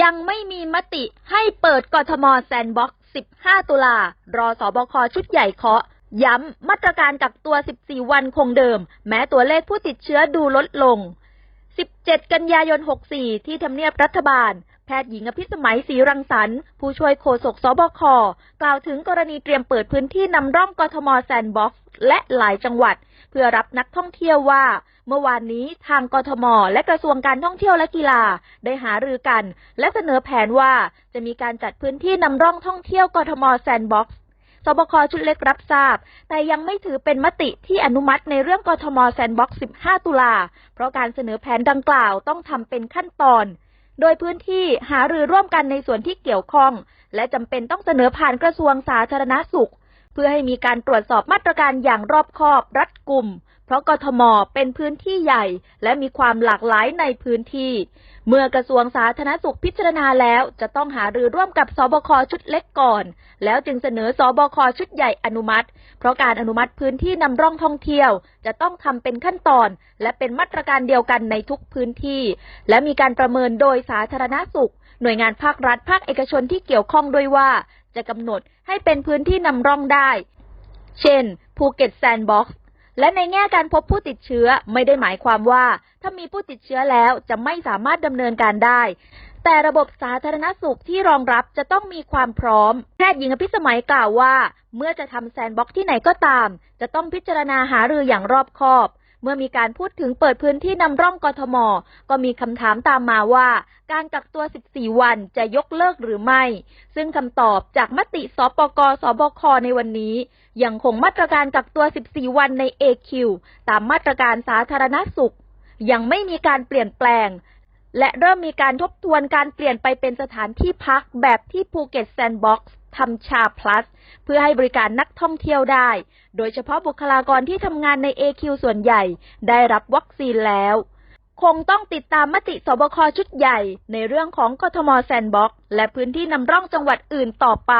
ยังไม่มีมติให้เปิดกทมแซนบ็อกซ์ 15 ตุลา รอสอบคชุดใหญ่เคาะ ย้ำมาตรการกักตัว 14 วันคงเดิม แม้ตัวเลขผู้ติดเชื้อดูลดลง 17 กันยายน 64 ที่ทำเนียบรัฐบาล แพทย์หญิงอภิสมัยศรีรังสรรค์ผู้ช่วยโฆษกสบค กล่าวถึงกรณีเตรียมเปิดพื้นที่นำร่องกทมแซนบ็อกซ์และหลายจังหวัด เพื่อรับนักท่องเที่ยวว่า เมื่อวานนี้ทางกทม และกระทรวงการท่องเที่ยวและกีฬา ได้หารือกัน และเสนอแผนว่าจะมีการจัดพื้นที่นำร่องท่องเที่ยวกทมแซนบ็อกซ์สบคชุดเล็กรับทราบ แต่ยังไม่ถือเป็นมติที่อนุมัติในเรื่องกทมแซนบ็อกซ์ 15 ตุลา เพราะการเสนอแผนดังกล่าวต้องทำเป็นขั้นตอน โดยพื้นที่หารือร่วมกันในส่วนที่เกี่ยวข้อง และจำเป็นต้องเสนอผ่านกระทรวงสาธารณสุข เพื่อให้มีการตรวจสอบมาตรการอย่างรอบคอบรัดกุม ราะกทมเป็นพื้นที่ใหญ่ และมีความหลากหลายในพื้นที่ เมื่อกระทรวงสาธารณสุขพิจารณาแล้วจะต้องหารือร่วมกับสบคชุดเล็กก่อน แล้วจึงเสนอสบคชุดใหญ่อนุมัติ เพราะการอนุมัติพื้นที่นำร่องท่องเที่ยว จะต้องทำเป็นขั้นตอน และเป็นมาตรการเดียวกันในทุกพื้นที่ และมีการประเมินโดยสาธารณสุข หน่วยงานภาครัฐ ภาคเอกชนที่เกี่ยวข้องด้วยว่า จะกำหนดให้เป็นพื้นที่นำร่องได้ เช่นภูเก็ตแซนด์บ็อกซ์ และในแง่การพบผู้ติดเชื้อไม่ได้หมายความว่า ถ้ามีผู้ติดเชื้อแล้วจะไม่สามารถดำเนินการได้ แต่ระบบสาธารณสุขที่รองรับจะต้องมีความพร้อม แพทย์หญิงอภิสมัยกล่าวว่า เมื่อจะทำแซนบ็อกที่ไหนก็ตาม จะต้องพิจารณาหารืออย่างรอบคอบ เมื่อมีการพูดถึงเปิดพื้นที่นำร่องกทม ก็มีคำถามตามมาว่า การกักตัว 14 วันจะยกเลิกหรือไม่ ซึ่งคำตอบจากมติสปกสบคในวันนี้ ยังคงมาตรการกักตัว 14 วันใน AQ ตามมาตรการสาธารณสุข ยังไม่มีการเปลี่ยนแปลงและเริ่มมีการทบทวนการเปลี่ยนไปเป็นสถานที่พักแบบที่ภูเก็ตแซนด์บ็อกซ์ ทำชาพลัสเพื่อให้บริการนักท่องเที่ยวได้ โดยเฉพาะบุคลากรที่ทำงานใน AQ ส่วนใหญ่ได้รับวัคซีนแล้ว คงต้องติดตามมติสบคชุดใหญ่ในเรื่องของกทมแซนด์บ็อกและพื้นที่นำร่องจังหวัดอื่นต่อไป